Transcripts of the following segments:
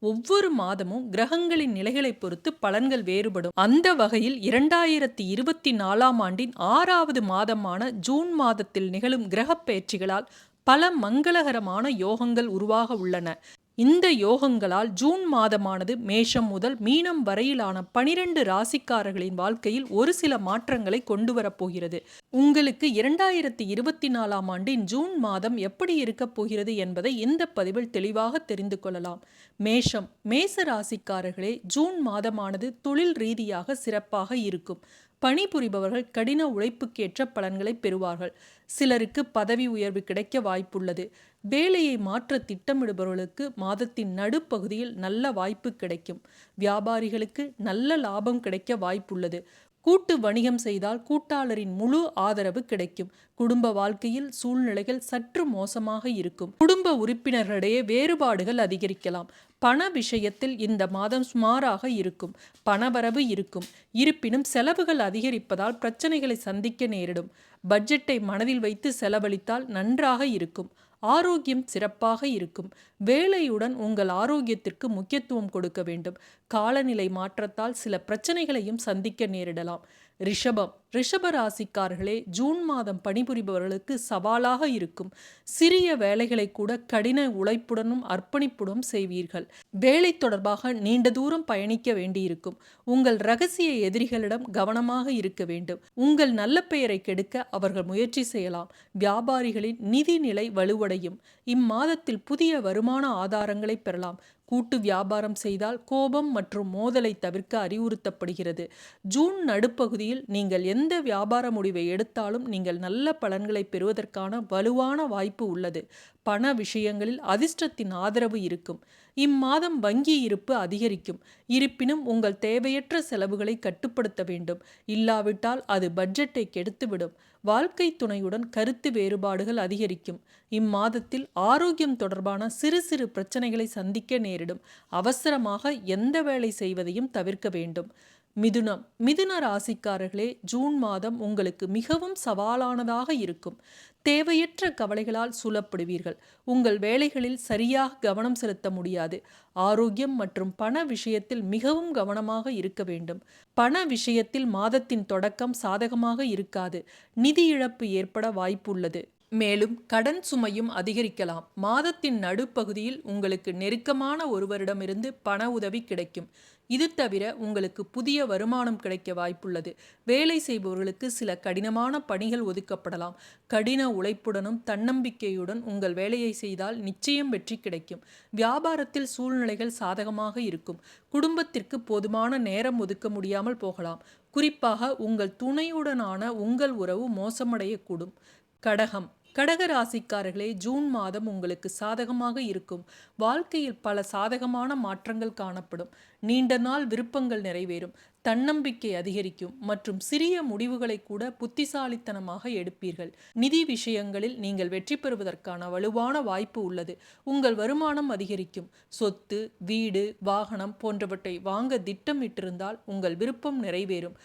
ஒவ்வொரு மாதமும் கிரகங்களின் நிலைகளை பொறுத்து பலன்கள் வேறுபடும். அந்த வகையில் இரண்டாயிரத்தி இருபத்தி நாலாம் ஆண்டின் ஆறாவது மாதமான ஜூன் மாதத்தில் நிகழும் கிரகப் பயிற்சிகளால் பல மங்களகரமான யோகங்கள் உருவாக உள்ளன. இந்த யோகங்களால் ஜூன் மாதமானது மேஷம் முதல் மீனம் வரையிலான பனிரெண்டு ராசிக்காரர்களின் வாழ்க்கையில் ஒரு சில மாற்றங்களை கொண்டு வரப்போகிறது உங்களுக்கு இரண்டாயிரத்தி இருபத்தி நாலாம் ஆண்டின் ஜூன் மாதம் எப்படி இருக்கப் போகிறது என்பதை இந்த பதிவில் தெளிவாக தெரிந்து கொள்ளலாம். மேஷம் மேச ராசிக்காரர்களே ஜூன் மாதமானது தொழில் ரீதியாக சிறப்பாக இருக்கும். பணிபுரிபவர்கள் கடின உழைப்புக்கேற்ற பலன்களை பெறுவார்கள். சிலருக்கு பதவி உயர்வு கிடைக்க வாய்ப்புள்ளது. வேலையை மாற்ற திட்டமிடுபவர்களுக்கு மாதத்தின் நடுப்பகுதியில் நல்ல வாய்ப்பு கிடைக்கும். வியாபாரிகளுக்கு நல்ல லாபம் கிடைக்க வாய்ப்புள்ளது. கூட்டு வணிகம் செய்தால் கூட்டாளரின் முழு ஆதரவு கிடைக்கும். குடும்ப வாழ்க்கையில் சூழ்நிலைகள் சற்று மோசமாக இருக்கும். குடும்ப உறுப்பினர்களிடையே வேறுபாடுகள் அதிகரிக்கலாம். பண விஷயத்தில் இந்த மாதம் சுமாராக இருக்கும். பணவரவு இருக்கும். இருப்பினும் செலவுகள் அதிகரிப்பதால் பிரச்சனைகளை சந்திக்க நேரிடும். பட்ஜெட்டை மனதில் வைத்து செலவழித்தால் நன்றாக இருக்கும். ஆரோக்கியம் சிறப்பாக இருக்கும். வேலையுடன் உங்கள் ஆரோக்கியத்திற்கு முக்கியத்துவம் கொடுக்க வேண்டும். காலநிலை மாற்றத்தால் சில பிரச்சனைகளையும் சந்திக்க நேரிடலாம். ரிஷபம். ரிஷப ராசிக்காரர்களே ஜூன் மாதம் பணிபுரிபவர்களுக்கு சவாலாக இருக்கும். சிறிய வேலைகளை கூட கடின உழைப்புடனும் அர்ப்பணிப்புடன் செய்வீர்கள். வேலை தொடர்பாக நீண்ட தூரம் பயணிக்க வேண்டியிருக்கும். உங்கள் ரகசிய எதிரிகளிடம் கவனமாக இருக்க வேண்டும். உங்கள் நல்ல பெயரை கெடுக்க அவர்கள் முயற்சி செய்யலாம். வியாபாரிகளின் நிதி நிலை வலுவடையும். இம்மாதத்தில் புதிய வருமான ஆதாரங்களை பெறலாம். கூட்டு வியாபாரம் செய்தால் கோபம் மற்றும் மோதலை தவிர்க்க அறிவுறுத்தப்படுகிறது. ஜூன் நடுப்பகுதியில் நீங்கள் எந்த வியாபார முடிவை எடுத்தாலும் நீங்கள் நல்ல பலன்களை பெறுவதற்கான வலுவான வாய்ப்பு உள்ளது. பண விஷயங்களில் அதிர்ஷ்டத்தின் ஆதரவு இருக்கும். இம்மாதம் வங்கி இருப்பு அதிகரிக்கும். இருப்பினும் உங்கள் தேவையற்ற செலவுகளை கட்டுப்படுத்த வேண்டும். இல்லாவிட்டால் அது பட்ஜெட்டை கெடுத்துவிடும். வாழ்க்கை துணையுடன் கருத்து வேறுபாடுகள் அதிகரிக்கும். இம்மாதத்தில் ஆரோக்கியம் தொடர்பான சிறு சிறு பிரச்சனைகளை சந்திக்க நேரிடும். அவசரமாக எந்த வேலை செய்வதையும் தவிர்க்க வேண்டும். மிதுனம். மிதுன ராசிக்காரர்களே ஜூன் மாதம் உங்களுக்கு மிகவும் சவாலானதாக இருக்கும். தேவையற்ற கவலைகளால் சூழப்படுவீர்கள். உங்கள் வேலைகளில் சரியாக கவனம் செலுத்த முடியாது. ஆரோக்கியம் மற்றும் பண விஷயத்தில் மிகவும் கவனமாக இருக்க வேண்டும். பண விஷயத்தில் மாதத்தின் தொடக்கம் சாதகமாக இருக்காது. நிதி இழப்பு ஏற்பட வாய்ப்புள்ளது. மேலும் கடன் சுமையும் அதிகரிக்கலாம். மாதத்தின் நடுப்பகுதியில் உங்களுக்கு நெருக்கமான ஒருவரிடமிருந்து பண உதவி கிடைக்கும். இது தவிர உங்களுக்கு புதிய வருமானம் கிடைக்க வாய்ப்புள்ளது. வேலை செய்பவர்களுக்கு சில கடினமான பணிகள் ஒதுக்கப்படலாம். கடின உழைப்புடனும் தன்னம்பிக்கையுடன் உங்கள் வேலையை செய்தால் நிச்சயம் வெற்றி கிடைக்கும். வியாபாரத்தில் சூழ்நிலைகள் சாதகமாக இருக்கும். குடும்பத்திற்கு போதுமான நேரம் ஒதுக்க முடியாமல் போகலாம். குறிப்பாக உங்கள் துணையுடனான உங்கள் உறவு மோசமடையக்கூடும். கடகம். கடக ராசிக்காரர்களே ஜூன் மாதம் உங்களுக்கு சாதகமாக இருக்கும். வாழ்க்கையில் பல சாதகமான மாற்றங்கள் காணப்படும். நீண்ட நாள் விருப்பங்கள் நிறைவேறும். தன்னம்பிக்கை அதிகரிக்கும் மற்றும் சிறிய முடிவுகளை கூட புத்திசாலித்தனமாக எடுப்பீர்கள். நிதி விஷயங்களில் நீங்கள் வெற்றி பெறுவதற்கான வலுவான வாய்ப்பு உள்ளது. உங்கள் வருமானம் அதிகரிக்கும். சொத்து வீடு வாகனம் போன்றவற்றை வாங்க திட்டமிட்டிருந்தால் உங்கள் விருப்பம் நிறைவேறும்.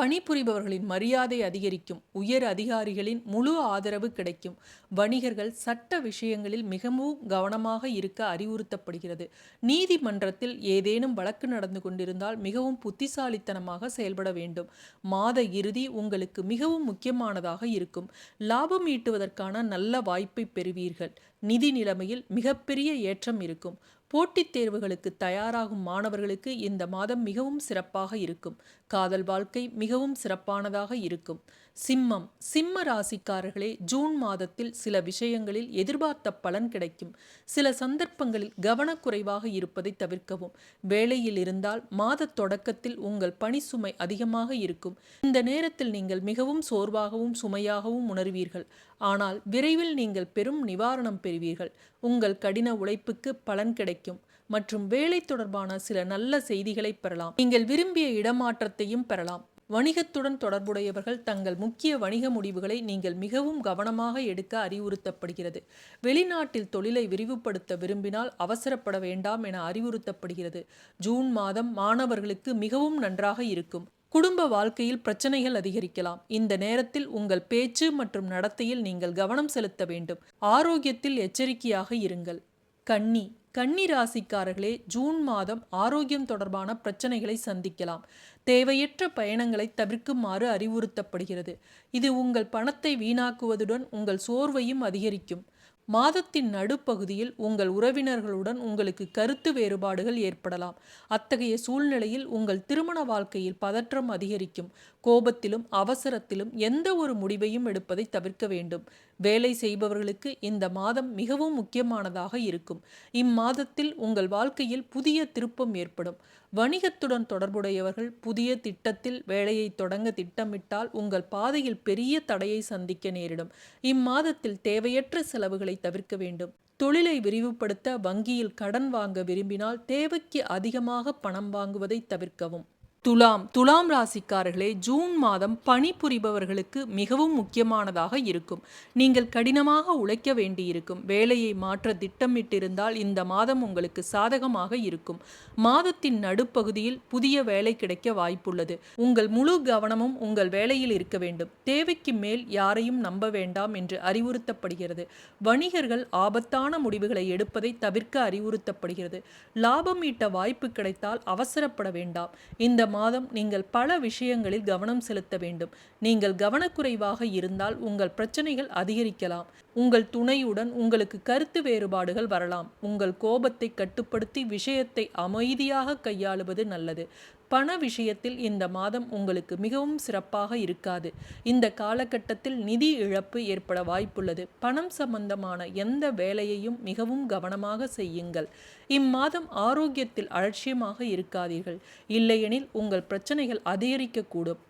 பணிபுரிபவர்களின் மரியாதை அதிகரிக்கும். உயர் அதிகாரிகளின் முழு ஆதரவு கிடைக்கும். வணிகர்கள் சட்ட விஷயங்களில் மிகவும் கவனமாக இருக்க அறிவுறுத்தப்படுகிறது. நீதிமன்றத்தில் ஏதேனும் வழக்கு நடந்து கொண்டிருந்தால் மிகவும் புத்திசாலித்தனமாக செயல்பட வேண்டும். மாத இறுதி உங்களுக்கு மிகவும் முக்கியமானதாக இருக்கும். லாபம் ஈட்டுவதற்கான நல்ல வாய்ப்பை பெறுவீர்கள். நிதி நிலைமையில் மிகப்பெரிய ஏற்றம் இருக்கும். போட்டித் தேர்வுகளுக்கு தயாராகும் மாணவர்களுக்கு இந்த மாதம் மிகவும் சிறப்பாக இருக்கும். காதல் வாழ்க்கை மிகவும் சிறப்பானதாக இருக்கும். சிம்மம். சிம்ம ராசிக்காரர்களே ஜூன் மாதத்தில் சில விஷயங்களில் எதிர்பார்த்த பலன் கிடைக்கும். சில சந்தர்ப்பங்களில் கவனக்குறைவாக இருப்பதை தவிர்க்கவும். வேலையில் இருந்தால் மாத தொடக்கத்தில் உங்கள் பணி சுமை அதிகமாக இருக்கும். இந்த நேரத்தில் நீங்கள் மிகவும் சோர்வாகவும் சுமையாகவும் உணர்வீர்கள். ஆனால் விரைவில் நீங்கள் பெரும் நிவாரணம் பெறுவீர்கள். உங்கள் கடின உழைப்புக்கு பலன் கிடைக்கும் மற்றும் வேலை தொடர்பான சில நல்ல செய்திகளை பெறலாம். நீங்கள் விரும்பிய இடமாற்றத்தையும் பெறலாம். வணிகத்துடன் தொடர்புடையவர்கள் தங்கள் முக்கிய வணிக முடிவுகளை நீங்கள் மிகவும் கவனமாக எடுக்க அறிவுறுத்தப்படுகிறது. வெளிநாட்டில் தொழிலை விரிவுபடுத்த விரும்பினால் அவசரப்பட வேண்டாம் என அறிவுறுத்தப்படுகிறது. ஜூன் மாதம் மாணவர்களுக்கு மிகவும் நன்றாக இருக்கும். குடும்ப வாழ்க்கையில் பிரச்சனைகள் அதிகரிக்கலாம். இந்த நேரத்தில் உங்கள் பேச்சு மற்றும் நடத்தையில் நீங்கள் கவனம் செலுத்த வேண்டும். ஆரோக்கியத்தில் எச்சரிக்கையாக இருங்கள். கன்னி. கன்னி ராசிக்காரர்களே ஜூன் மாதம் ஆரோக்கியம் தொடர்பான பிரச்சனைகளை சந்திக்கலாம். தேவையற்ற பயணங்களை தவிர்க்குமாறு அறிவுறுத்தப்படுகிறது. இது உங்கள் பணத்தை வீணாக்குவதுடன் உங்கள் சோர்வையும் அதிகரிக்கும். மாதத்தின் நடுப்பகுதியில் உங்கள் உறவினர்களுடன் உங்களுக்கு கருத்து வேறுபாடுகள் ஏற்படலாம். அத்தகைய சூழ்நிலையில் உங்கள் திருமண வாழ்க்கையில் பதற்றம் அதிகரிக்கும். கோபத்திலும் அவசரத்திலும் எந்த ஒரு முடிவையும் எடுப்பதை தவிர்க்க வேண்டும். வேலை செய்பவர்களுக்கு இந்த மாதம் மிகவும் முக்கியமானதாக இருக்கும். இம்மாதத்தில் உங்கள் வாழ்க்கையில் புதிய திருப்பம் ஏற்படும். வணிகத்துடன் தொடர்புடையவர்கள் புதிய திட்டத்தில் வேலையை தொடங்க திட்டமிட்டால் உங்கள் பாதையில் பெரிய தடையை சந்திக்க நேரிடும். இம்மாதத்தில் தேவையற்ற செலவுகளை தவிர்க்க வேண்டும். தொழிலை விரிவுபடுத்த வங்கியில் கடன் வாங்க விரும்பினால் தேவைக்கு அதிகமாக பணம் வாங்குவதை தவிர்க்கவும். துலாம் துலாம் ராசிக்காரர்களே ஜூன் மாதம் பணிபுரிபவர்களுக்கு மிகவும் முக்கியமானதாக இருக்கும். நீங்கள் கடினமாக உழைக்க வேண்டியிருக்கும். வேலையை மாற்ற திட்டமிட்டிருந்தால் இந்த மாதம் உங்களுக்கு சாதகமாக இருக்கும். மாதத்தின் நடுப்பகுதியில் புதிய வேலை கிடைக்க வாய்ப்புள்ளது. உங்கள் முழு கவனமும் உங்கள் வேலையில் இருக்க வேண்டும். தேவைக்கு மேல் யாரையும் நம்ப வேண்டாம் என்று அறிவுறுத்தப்படுகிறது. வணிகர்கள் ஆபத்தான முடிவுகளை எடுப்பதை தவிர்க்க அறிவுறுத்தப்படுகிறது. லாபம் ஈட்ட வாய்ப்பு கிடைத்தால் அவசரப்பட வேண்டாம். இந்த மாதம் நீங்கள் பல விஷயங்களில் கவனம் செலுத்த வேண்டும். நீங்கள் கவனக்குறைவாக இருந்தால் உங்கள் பிரச்சனைகள் அதிகரிக்கலாம். உங்கள் துணையுடன் உங்களுக்கு கருத்து வேறுபாடுகள் வரலாம். உங்கள் கோபத்தை கட்டுப்படுத்தி விஷயத்தை அமைதியாக கையாளுவது நல்லது. பண விஷயத்தில் இந்த மாதம் உங்களுக்கு மிகவும் சிறப்பாக இருக்காது. இந்த காலகட்டத்தில் நிதி இழப்பு ஏற்பட வாய்ப்புள்ளது. பணம் சம்பந்தமான எந்த வேலையையும் மிகவும் கவனமாக செய்யுங்கள். இம்மாதம் ஆரோக்கியத்தில் அலட்சியமாக இருக்காதீர்கள். இல்லையெனில் உங்கள் பிரச்சனைகள் அதிகரிக்கக்கூடும்.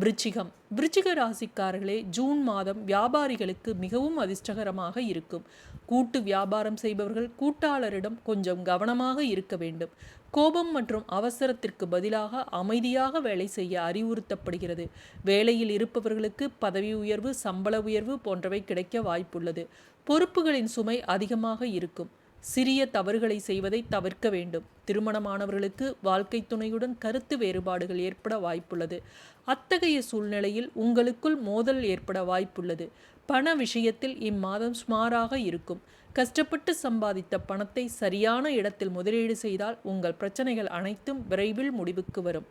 விருச்சிகம். விருச்சிக ராசிக்காரர்களே ஜூன் மாதம் வியாபாரிகளுக்கு மிகவும் அதிர்ஷ்டகரமாக இருக்கும். கூட்டு வியாபாரம் செய்பவர்கள் கூட்டாளரிடம் கொஞ்சம் கவனமாக இருக்க வேண்டும். கோபம் மற்றும் அவசரத்திற்கு பதிலாக அமைதியாக வேலை செய்ய அறிவுறுத்தப்படுகிறது. வேலையில் இருப்பவர்களுக்கு பதவி உயர்வு சம்பள உயர்வு போன்றவை கிடைக்க வாய்ப்புள்ளது. பொறுப்புகளின் சுமை அதிகமாக இருக்கும். சிறிய தவறுகளை செய்வதை தவிர்க்க வேண்டும். திருமணமானவர்களுக்கு வாழ்க்கை துணையுடன் கருத்து வேறுபாடுகள் ஏற்பட வாய்ப்புள்ளது. அத்தகைய சூழ்நிலையில் உங்களுக்குள் மோதல் ஏற்பட வாய்ப்புள்ளது. பண விஷயத்தில் இம்மாதம் சுமாராக இருக்கும். கஷ்டப்பட்டு சம்பாதித்த பணத்தை சரியான இடத்தில் முதலீடு செய்தால் உங்கள் பிரச்சனைகள் அனைத்தும் விரைவில் முடிவுக்கு வரும்.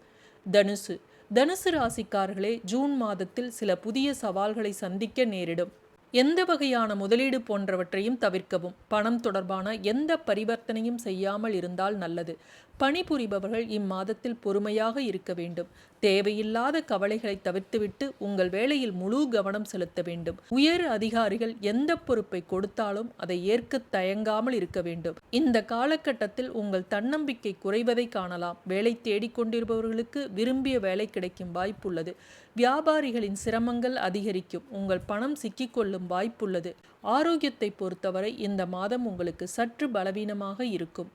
தனுசு. தனுசு ராசிக்காரர்களே ஜூன் மாதத்தில் சில புதிய சவால்களை சந்திக்க நேரிடும். எந்த வகையான முதலீடு போன்றவற்றையும் தவிர்க்கவும். பணம் தொடர்பான எந்த பரிவர்த்தனையும் செய்யாமல் இருந்தால் நல்லது. பணிபுரிபவர்கள் இம்மாதத்தில் பொறுமையாக இருக்க வேண்டும். தேவையில்லாத கவலைகளை தவிர்த்துவிட்டு உங்கள் வேலையில் முழு கவனம் செலுத்த வேண்டும். உயர் அதிகாரிகள் எந்த பொறுப்பை கொடுத்தாலும் அதை ஏற்க தயங்காமல் இருக்க வேண்டும். இந்த காலகட்டத்தில் உங்கள் தன்னம்பிக்கை குறைவதை காணலாம். வேலை தேடிக்கொண்டிருப்பவர்களுக்கு விரும்பிய வேலை கிடைக்கும் வாய்ப்புள்ளது. வியாபாரிகளின் சிரமங்கள் அதிகரிக்கும். உங்கள் பணம் சிக்கிக்கொள்ளும் வாய்ப்புள்ளது. ஆரோக்கியத்தை பொறுத்தவரை இந்த மாதம் உங்களுக்கு சற்று பலவீனமாக இருக்கும்.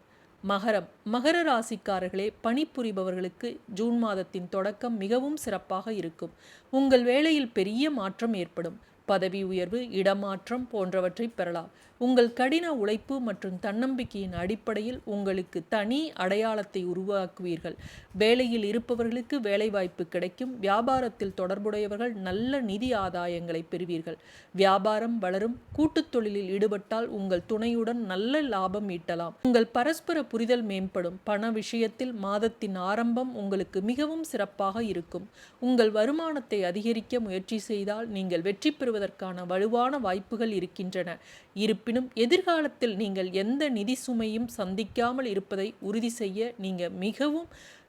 மகரம். மகர ராசிக்காரர்களே பணிபுரிபவர்களுக்கு ஜூன் மாதத்தின் தொடக்கம் மிகவும் சிறப்பாக இருக்கும். உங்கள் வேலையில் பெரிய மாற்றம் ஏற்படும். பதவி உயர்வு இடமாற்றம் போன்றவற்றை பெறலாம். உங்கள் கடின உழைப்பு மற்றும் தன்னம்பிக்கையின் அடிப்படையில் உங்களுக்கு தனி அடையாளத்தை உருவாக்குவீர்கள். வேலையில் இருப்பவர்களுக்கு வேலைவாய்ப்பு கிடைக்கும். வியாபாரத்தில் தொடர்புடையவர்கள் நல்ல நிதி ஆதாயங்களை பெறுவீர்கள். வியாபாரம் வளரும். கூட்டுத் தொழிலில் ஈடுபட்டால் உங்கள் துணையுடன் நல்ல லாபம் ஈட்டலாம். உங்கள் பரஸ்பர புரிதல் மேம்படும். பண விஷயத்தில் மாதத்தின் ஆரம்பம் உங்களுக்கு மிகவும் சிறப்பாக இருக்கும். உங்கள் வருமானத்தை அதிகரிக்க முயற்சி செய்தால் நீங்கள் வெற்றி பெறுவதற்கான வலுவான வாய்ப்புகள் இருக்கின்றன. இருப்பினும் எதிர்காலத்தில் நீங்கள் எந்த நிதி சுமையும் சந்திக்காமல் இருப்பதை உறுதி செய்ய நீங்கள் மிகவும்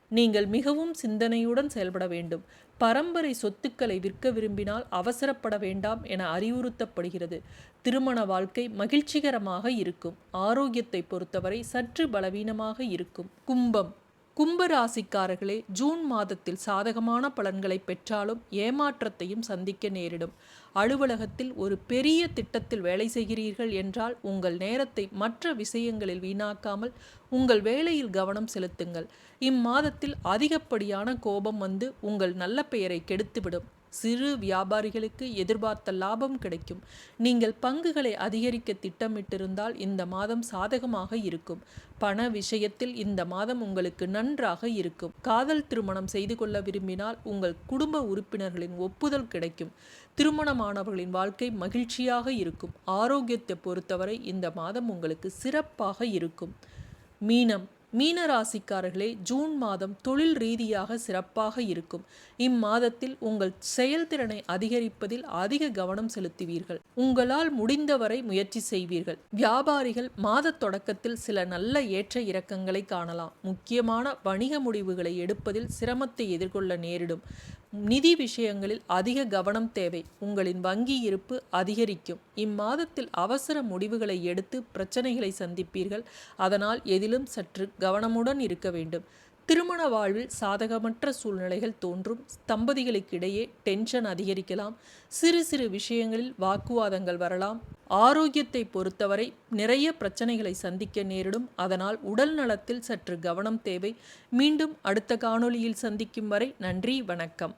நீங்கள் மிகவும் சிந்தனையுடன் செயல்பட வேண்டும். பரம்பரை சொத்துக்களை விற்க விரும்பினால் அவசரப்பட வேண்டாம் என அறிவுறுத்தப்படுகிறது. திருமண வாழ்க்கை மகிழ்ச்சிகரமாக இருக்கும். ஆரோக்கியத்தை பொறுத்தவரை சற்று பலவீனமாக இருக்கும். கும்பம். கும்பராசிக்காரர்களே ஜூன் மாதத்தில் சாதகமான பலன்களை பெற்றாலும் ஏமாற்றத்தையும் சந்திக்க நேரிடும். அலுவலகத்தில் ஒரு பெரிய திட்டத்தில் வேலை செய்கிறீர்கள் என்றால் உங்கள் நேரத்தை மற்ற விஷயங்களில் வீணாக்காமல் உங்கள் வேலையில் கவனம் செலுத்துங்கள். இம்மாதத்தில் அதிகப்படியான கோபம் வந்து உங்கள் நல்ல பெயரை கெடுத்துவிடும். சிறு வியாபாரிகளுக்கு எதிர்பார்த்த லாபம் கிடைக்கும். நீங்கள் பங்குகளை அதிகரிக்க திட்டமிட்டிருந்தால் இந்த மாதம் சாதகமாக இருக்கும். பண விஷயத்தில் இந்த மாதம் உங்களுக்கு நன்றாக இருக்கும். காதல் திருமணம் செய்து கொள்ள விரும்பினால் உங்கள் குடும்ப உறுப்பினர்களின் ஒப்புதல் கிடைக்கும். திருமணமானவர்களின் வாழ்க்கை மகிழ்ச்சியாக இருக்கும். ஆரோக்கியத்தை பொறுத்தவரை இந்த மாதம் உங்களுக்கு சிறப்பாக இருக்கும். மீனம் மீனராசிக்காரர்களே ஜூன் மாதம் தொழில் ரீதியாக சிறப்பாக இருக்கும். இம்மாதத்தில் உங்கள் செயல்திறனை அதிகரிப்பதில் அதிக கவனம் செலுத்துவீர்கள். உங்களால் முடிந்தவரை முயற்சி செய்வீர்கள். வியாபாரிகள் மாத தொடக்கத்தில் சில நல்ல ஏற்ற இறக்கங்களை காணலாம். முக்கியமான வணிக முடிவுகளை எடுப்பதில் சிரமத்தை எதிர்கொள்ள நேரிடும். நிதி விஷயங்களில் அதிக கவனம் தேவை. உங்களின் வங்கி இருப்பு அதிகரிக்கும். இம்மாதத்தில் அவசர முடிவுகளை எடுத்து பிரச்சனைகளை சந்திப்பீர்கள். அதனால் எதிலும் சற்று கவனமுடன் இருக்க வேண்டும். திருமண வாழ்வில் சாதகமற்ற சூழ்நிலைகள் தோன்றும். தம்பதிகளுக்கிடையே டென்ஷன் அதிகரிக்கலாம். சிறு சிறு விஷயங்களில் வாக்குவாதங்கள் வரலாம். ஆரோக்கியத்தை பொறுத்தவரை நிறைய பிரச்சனைகளை சந்திக்க நேரிடும். அதனால் உடல் நலத்தில் சற்று கவனம் தேவை. மீண்டும் அடுத்த காணொளியில் சந்திக்கும் வரை நன்றி வணக்கம்.